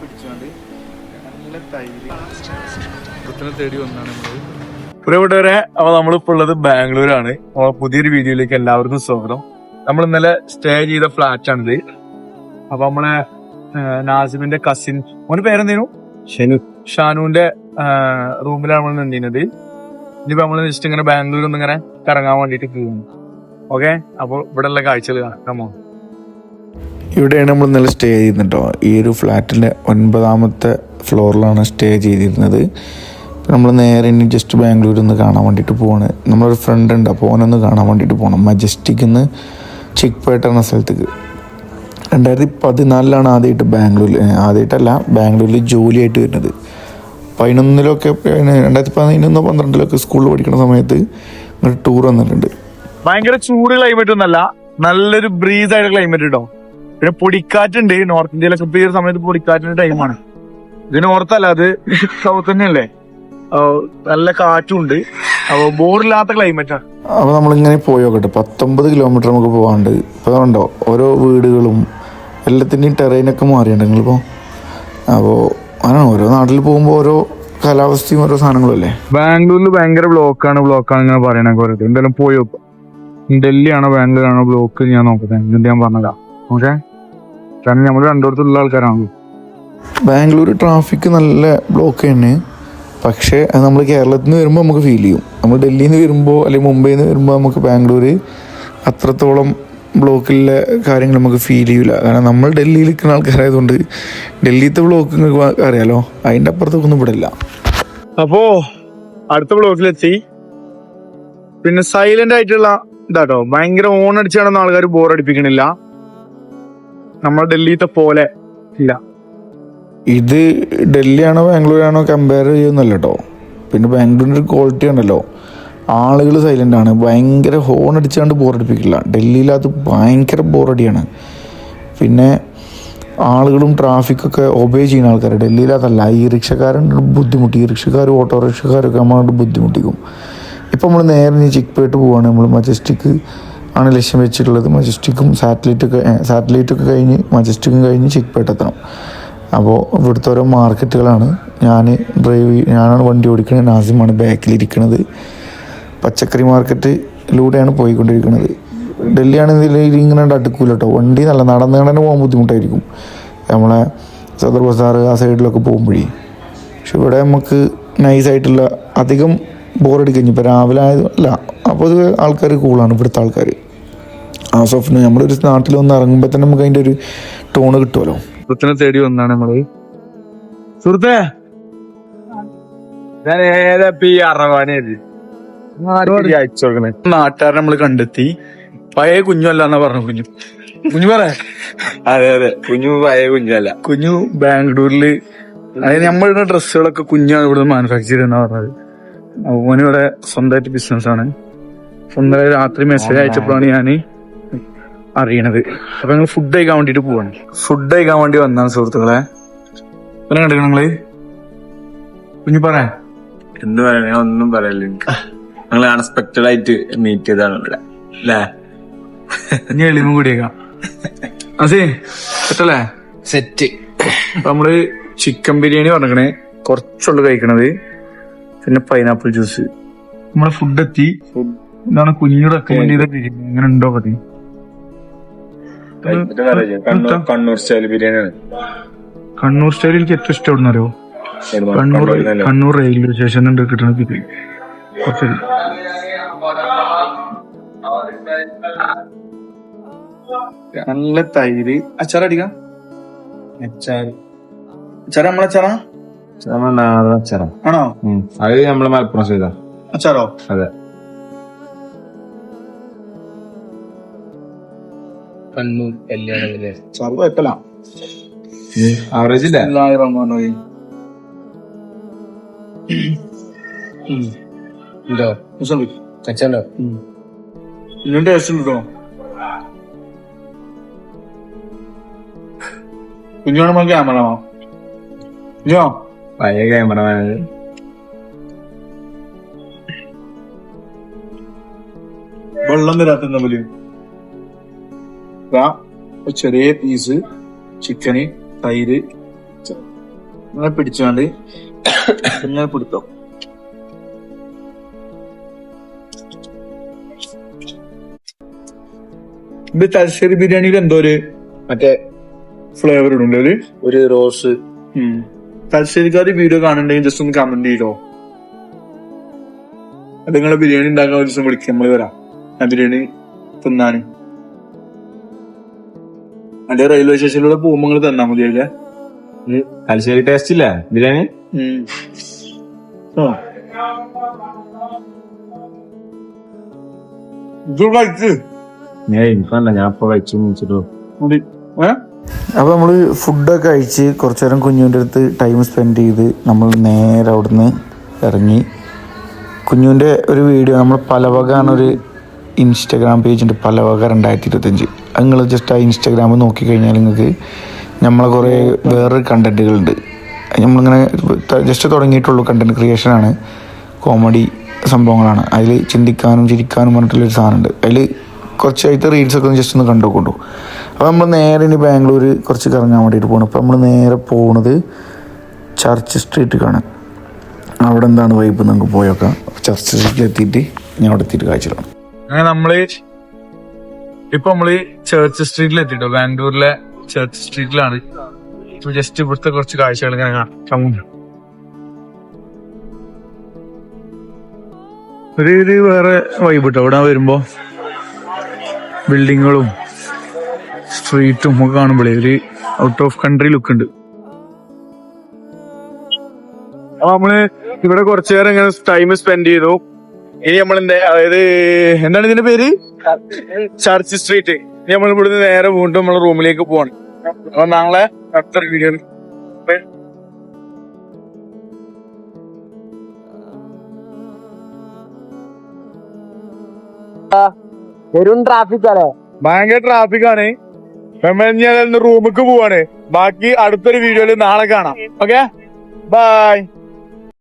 പിടിച്ചുകൊണ്ട് നല്ല തൈര്. തേടി വന്നാണ് നമ്മൾ. പ്രിയപ്പെട്ടവരെ അപ്പൊ നമ്മളിപ്പോ ഉള്ളത് ബാംഗ്ലൂരാണ്. അപ്പോൾ പുതിയൊരു വീഡിയോയിലേക്ക് എല്ലാവർക്കും സ്വാഗതം. നമ്മൾ ഇന്നലെ സ്റ്റേ ചെയ്ത ഫ്ലാറ്റ് ആണിത് അപ്പൊ നമ്മളെ നാസിമിന്റെ കസിൻ ഓന് പേരെന്തേനു? ഷനു. ഷാനുവിന്റെ റൂമിലാണ് നമ്മൾ നിന്നിരുന്നത്. ഇനിയിപ്പോ നമ്മൾ ജസ്റ്റ് ഇങ്ങനെ ബാംഗ്ലൂരിൽ ഒന്ന് ഇങ്ങനെ കറങ്ങാൻ വേണ്ടിട്ട് പോകുന്നു ഓക്കെ? അപ്പൊ ഇവിടെ ഉള്ള കാഴ്ചകൾ കാണാമോ ഇവിടെയാണ് നമ്മൾ ഇന്നലെ സ്റ്റേ ചെയ്തിട്ടോ ഈ ഒരു ഫ്ലാറ്റിന്റെ ഒൻപതാമത്തെ ഫ്ലോറിലാണ് സ്റ്റേ ചെയ്തിരുന്നത്. നമ്മൾ നേരെ ഇനി ജസ്റ്റ് ബാംഗ്ലൂരിൽ നിന്ന് കാണാൻ വേണ്ടിയിട്ട് പോവാണ്. നമ്മളൊരു ഫ്രണ്ട് ഉണ്ട് അപ്പോൾ ഓനൊന്ന് കാണാൻ വേണ്ടിയിട്ട് പോകണം മജസ്റ്റിക്കിൽ നിന്ന് ചിക്പേട്ട എന്ന സ്ഥലത്തേക്ക്. രണ്ടായിരത്തി പതിനാലിലാണ് ആദ്യമായിട്ട് ബാംഗ്ലൂരിൽ ആദ്യമായിട്ടല്ല ബാംഗ്ലൂരിൽ ജോലിയായിട്ട് വരുന്നത്. പതിനൊന്നിലൊക്കെ രണ്ടായിരത്തി പതിനൊന്നോ പന്ത്രണ്ടിലൊക്കെ സ്കൂളിൽ പഠിക്കുന്ന സമയത്ത് ടൂർ വന്നിട്ടുണ്ട്. ഭയങ്കര ചൂട് ക്ലൈമറ്റ് ഒന്നല്ല നല്ലൊരു ബ്രീസ് ആയിട്ട് ക്ലൈമറ്റ് കേട്ടോ പിന്നെ പൊടിക്കാറ്റുണ്ട്. നോർത്ത് ഇന്ത്യയിലൊക്കെ ഇപ്പൊ ഈ ഒരു സമയത്ത് പൊടിക്കാറ്റിന്റെ ടൈമാണ് ഇത് നോർത്തല്ല അത് സൗത്ത് തന്നെയല്ലേ നല്ല കാറ്റും ഉണ്ട് അപ്പൊ ബോറില്ലാത്ത ക്ലൈമറ്റാണ് അപ്പോൾ നമ്മളിങ്ങനെ പോയി നോക്കട്ടെ. പത്തൊമ്പത് കിലോമീറ്റർ നമുക്ക് പോകാണ്ട് ഇപ്പോൾ ഉണ്ടോ ഓരോ വീടുകളും എല്ലാത്തിന്റെയും ടെറൈനൊക്കെ മാറിയുണ്ട് നിങ്ങളിപ്പോൾ അപ്പോൾ അങ്ങനെ ഓരോ നാട്ടിൽ പോകുമ്പോൾ ഓരോ കാലാവസ്ഥയും ഓരോ സാധനങ്ങളും അല്ലേ? ബാംഗ്ലൂരിൽ ഭയങ്കര ബ്ലോക്കാണ് ബ്ലോക്കാണ് ഇങ്ങനെ പറയണ കുറെ എന്തായാലും പോയി നോക്കാം. ഡൽഹിയാണോ ബാംഗ്ലൂരാണോ ബ്ലോക്ക് ഞാൻ നോക്കട്ടെ. എന്ത് ഞാൻ പറഞ്ഞതാ. ഓക്കെ? കാരണം നമ്മൾ രണ്ടിടത്തുള്ള ആൾക്കാരാണല്ലോ. ബാംഗ്ലൂർ ട്രാഫിക് നല്ല ബ്ലോക്ക് തന്നെ പക്ഷേ അത് നമ്മൾ കേരളത്തിൽ നിന്ന് വരുമ്പോൾ നമുക്ക് ഫീൽ ചെയ്യും. നമ്മൾ ഡൽഹിയിൽ നിന്ന് വരുമ്പോൾ അല്ലെങ്കിൽ മുംബൈയിൽ നിന്ന് വരുമ്പോൾ നമുക്ക് ബാംഗ്ലൂർ അത്രത്തോളം ബ്ലോക്കിലെ കാര്യങ്ങൾ നമുക്ക് ഫീൽ ചെയ്യില്ല കാരണം നമ്മൾ ഡൽഹിയിൽ നിൽക്കുന്ന ആൾക്കാരായതുകൊണ്ട് ഡൽഹിയിലത്തെ ബ്ലോക്ക് നിങ്ങൾക്ക് അറിയാലോ? അതിന്റെ അപ്പുറത്തൊക്കെ ഒന്നും ഇവിടെ ഇല്ല അപ്പോ അടുത്ത ബ്ലോക്കിലെത്തി പിന്നെ സൈലന്റ് ആയിട്ടുള്ള ഇതാട്ടോ. ഭയങ്കര ഓൺ അടിച്ചാണെന്ന് ആൾക്കാർ ബോർ അടിപ്പിക്കണില്ല. നമ്മുടെ ഡൽഹിത്തെ പോലെ ഇല്ല. ഇത് ഡൽഹിയാണോ ബാംഗ്ലൂരാണോ കമ്പയർ ചെയ്യുന്നല്ലോ കേട്ടോ പിന്നെ ബാംഗ്ലൂരിന്റെ ക്വാളിറ്റി ഉണ്ടല്ലോ ആളുകൾ സൈലന്റ് ആണ്. ഭയങ്കര ഹോൺ അടിച്ചാണ്ട് ബോറടിപ്പിക്കില്ല ഡൽഹിയിലത് ഭയങ്കര ബോറടിയാണ് പിന്നെ ആളുകളും ട്രാഫിക്കൊക്കെ ഒബേ ചെയ്യുന്ന ആൾക്കാർ ഡൽഹിയിലതല്ല. ഈ റിക്ഷക്കാരുണ്ട് ബുദ്ധിമുട്ടി. ഈ റിക്ഷക്കാരും ഓട്ടോറിക്ഷക്കാരൊക്കെ നമ്മളോട് ബുദ്ധിമുട്ടിക്കും. ഇപ്പം നമ്മൾ നേരെ ഇനി ചിക്പേട്ട് പോവാണ്. നമ്മൾ മജസ്റ്റിക് ആണ് ലക്ഷ്യം വെച്ചിട്ടുള്ളത്. മജസ്റ്റിക്കും സാറ്റലൈറ്റൊക്കെ സാറ്റലൈറ്റൊക്കെ കഴിഞ്ഞ് മജസ്റ്റിക്കും കഴിഞ്ഞ് ചിക്പേട്ട് എത്തണം. അപ്പോൾ ഇവിടുത്തെ ഓരോ മാർക്കറ്റുകളാണ്. ഞാൻ ഡ്രൈവ് ഞാനാണ് വണ്ടി ഓടിക്കുന്നത് നാസിമാണ് ബാക്കിലിരിക്കുന്നത് പച്ചക്കറി മാർക്കറ്റിലൂടെയാണ് പോയിക്കൊണ്ടിരിക്കുന്നത് ഡൽഹിയാണെങ്കിൽ ഇങ്ങനെ അടുക്കൂല കേട്ടോ വണ്ടി നല്ല നടന്നു തന്നെ പോകാൻ ബുദ്ധിമുട്ടായിരിക്കും. നമ്മളെ സദർ ബസാർ ആ സൈഡിലൊക്കെ പോകുമ്പോഴേ. പക്ഷെ ഇവിടെ നമുക്ക് നൈസായിട്ടുള്ള അധികം ബോറടിക്കഴിഞ്ഞു ഇപ്പോൾ രാവിലെ ആയത് അല്ല. അപ്പോൾ ആൾക്കാർ കൂളാണ് ഇവിടുത്തെ ആൾക്കാർ ആ ഓഫ് നമ്മളൊരു നാട്ടിൽ വന്ന് ഇറങ്ങുമ്പോൾ തന്നെ നമുക്ക് അതിന്റെ ഒരു ടോണ് കിട്ടുമല്ലോ സുഹൃത്തിനെ തേടി വന്നാണ് നമ്മൾ. സുഹൃത്തേ. ഞാൻ നാട്ടുകാരെ നമ്മൾ കണ്ടെത്തി. പഴയ കുഞ്ഞല്ല എന്നാ പറഞ്ഞു കുഞ്ഞു. കുഞ്ഞു പറ. അതെ അതെ. കുഞ്ഞു പഴയ കുഞ്ഞല്ല കുഞ്ഞു ബാംഗ്ലൂരിൽ. അതായത് നമ്മളുടെ ഡ്രസ്സുകളൊക്കെ കുഞ്ഞാണ് ഇവിടെ മാനുഫാക്ചർ ചെയ്യുന്ന പറഞ്ഞത്. ഓനിവിടെ സ്വന്തമായിട്ട് ബിസിനസ് ആണ്. സ്വന്തമായി രാത്രി മെസ്സേജ് അയച്ചപ്പോഴാണ് ഞാൻ അറിയണത്. അപ്പൊ ഞങ്ങൾ ഫുഡ് കഴിക്കാൻ വേണ്ടിട്ട് പോവാണ്. ഫുഡ് കഴിക്കാൻ വേണ്ടി വന്നാണ് സുഹൃത്തുക്കളെ. പിന്നെ കണ്ടിരിക്കണം നിങ്ങൾ? കുഞ്ഞു പറയാ എന്ത് പറയാ ഞാൻ ഒന്നും പറയല്ല എനിക്ക്. ഞങ്ങൾ അൺഎക്സ്പെക്ടഡ് ആയിട്ട് മീറ്റ് ചെയ്താണ് ഇവിടെ. അല്ലേ ഇനി എളിമ കൂടിയേക്കാം അസേ സെറ്റല്ലേ? സെറ്റ്. അപ്പൊ നമ്മൾ ചിക്കൻ ബിരിയാണി പറഞ്ഞേ കുറച്ചുള്ളു കഴിക്കണത്. പിന്നെ പൈനാപ്പിൾ ജ്യൂസ് നമ്മളെ ഫുഡ് എത്തി. ഇതാണ് കുഞ്ഞു റെക്കമെൻഡ് ചെയ്ത ബിരിയാണി. എങ്ങനെ ഉണ്ടോ പതി കണ്ണൂർ കണ്ണൂർ സ്റ്റൈൽ ബിരിയാണിയാണ്. കണ്ണൂർ സ്റ്റൈലിൽ എനിക്ക് ഏറ്റവും ഇഷ്ടപ്പെടുന്ന അറിയോ കണ്ണൂർ കണ്ണൂർ റെയിൽവേ സ്റ്റേഷൻ ഉണ്ട് കിട്ടുന്ന ബിരിയാണി കുറച്ച് നല്ല തൈര്. അച്ചാർ അടിക്കാം? അച്ചാർ നമ്മളെ അച്ചാറാ? ആണോ? അത് നമ്മൾ മലപ്പുറം ചെയ്ത അച്ചാറോ? അതെ. കണ്ണൂർ കല്യാണത്തിലെ അച്ചാർ കുഴപ്പമില്ല. ആവറേജ് ഇല്ല? എല്ലായിരം ഉണ്ടോ? കച്ചണ്ടോ ഇതിന്റെ ടേസ്റ്റ് ഉണ്ടോ? കുഞ്ഞോണമ്മ ക്യാമറ കുഞ്ഞോ പഴയ ക്യാമറമാൻ വെള്ളം തരാത്ത പോലും ചെറിയ പീസ് ചിക്കന് തൈര് ഇങ്ങനെ പിടിച്ചാണ്ട് ഇങ്ങനെ പിടുത്തോ. ഇത് തലശ്ശേരി ബിരിയാണിയിൽ എന്തോ ഒരു മറ്റേ ഫ്ലേവർ ഇടുന്നുണ്ട്. ഒരു ഒരു റോസ് തലശ്ശേരിക്കാർ വീഡിയോ കാണണ്ടെങ്കിൽ ജസ്റ്റ് ഒന്ന് കമന്റ് ചെയ്തോ? അത് നിങ്ങളെ ബിരിയാണി ഉണ്ടാക്കാൻ ഒരു ദിവസം വിളിക്കാം. നമ്മൾ വരാം. ആ ബിരിയാണി തിന്നാന്. അല്ലെ റെയിൽവേ സ്റ്റേഷനിലൂടെ പോകുമ്പോ നിങ്ങൾ തന്നാ മതി അല്ലേ? തലശ്ശേരി ടേസ്റ്റ് ഇല്ല ബിരിയാണി? അപ്പൊ നമ്മൾ ഫുഡൊക്കെ കഴിച്ച് കുറച്ചു നേരം കുഞ്ഞുവിന്റെ അടുത്ത് ടൈം സ്പെൻഡ് ചെയ്ത് നമ്മൾ നേരെ അവിടുന്ന് ഇറങ്ങി. കുഞ്ഞുവിന്റെ ഒരു വീഡിയോ നമ്മൾ പലവക എന്നൊരു ഇൻസ്റ്റഗ്രാം പേജ് പല വക രണ്ടായിരത്തി ഇരുപത്തഞ്ച് നിങ്ങൾ ജസ്റ്റ് ആ ഇൻസ്റ്റഗ്രാം നോക്കിക്കഴിഞ്ഞാൽ നിങ്ങൾക്ക് നമ്മളെ കുറേ വേറൊരു കണ്ടന്റുകളുണ്ട് നമ്മളിങ്ങനെ ജസ്റ്റ് തുടങ്ങിയിട്ടുള്ളൂ കണ്ടന്റ് ക്രിയേഷനാണ് കോമഡി സംഭവങ്ങളാണ്. അതിൽ ചിന്തിക്കാനും ചിരിക്കാനും പറഞ്ഞിട്ടുള്ളൊരു സാധനമുണ്ട്. അതിൽ കുറച്ചായിട്ട് റീൽസൊക്കെ ഒന്ന് ജസ്റ്റ് ഒന്ന് കണ്ടുകൊണ്ടു അപ്പോൾ നമ്മൾ നേരെ ഇനി ബാംഗ്ലൂർ കുറച്ച് കറങ്ങാൻ വേണ്ടിയിട്ട് പോകണം അപ്പോൾ നമ്മൾ നേരെ പോകുന്നത് ചർച്ച് സ്ട്രീറ്റിലേക്കാണ് അവിടെ എന്താണ് വൈബ് നമുക്ക് പോയേക്കാം ചർച്ച് സ്ട്രീറ്റിൽ എത്തിയിട്ട് ഞാൻ അവിടെ എത്തിയിട്ട് കാഴ്ചകളാണ് അങ്ങനെ നമ്മൾ ഇപ്പൊ നമ്മൾ ചേർച്ച് സ്ട്രീറ്റിൽ എത്തിട്ടോ. ബാംഗ്ലൂരിലെ ചേർച്ച് സ്ട്രീറ്റിലാണ് ജസ്റ്റ് ഇവിടുത്തെ കുറച്ച് കാഴ്ചകൾ ഇങ്ങനെ കാണാം. ഒരു ഒരു വേറെ വൈബ് കേട്ടോ ഇവിടെ വരുമ്പോ? ബിൽഡിങ്ങുകളും സ്ട്രീറ്റും ഒക്കെ കാണുമ്പോഴേ ഒരു ഔട്ട് ഓഫ് കൺട്രി ലുക്ക് ഉണ്ട്. അപ്പൊ നമ്മൾ ഇവിടെ കുറച്ചു നേരം ഇങ്ങനെ ടൈം സ്പെൻഡ് ചെയ്തു. ഇനി നമ്മളിന്റെ അതായത് എന്താണ് ഇതിന്റെ പേര്? Church street. ഇനി നമ്മൾ ഇവിടുന്ന് നേരെ വീണ്ടും നമ്മളെ റൂമിലേക്ക് പോവാണ്. അപ്പൊ നാളെ അടുത്ത വീഡിയോ വെറും ട്രാഫിക് അല്ലേ ഭയങ്കര ട്രാഫിക് ആണ്. റൂമിക്ക് പോവാണ്. ബാക്കി അടുത്തൊരു വീഡിയോയിൽ നാളെ കാണാം. Okay bye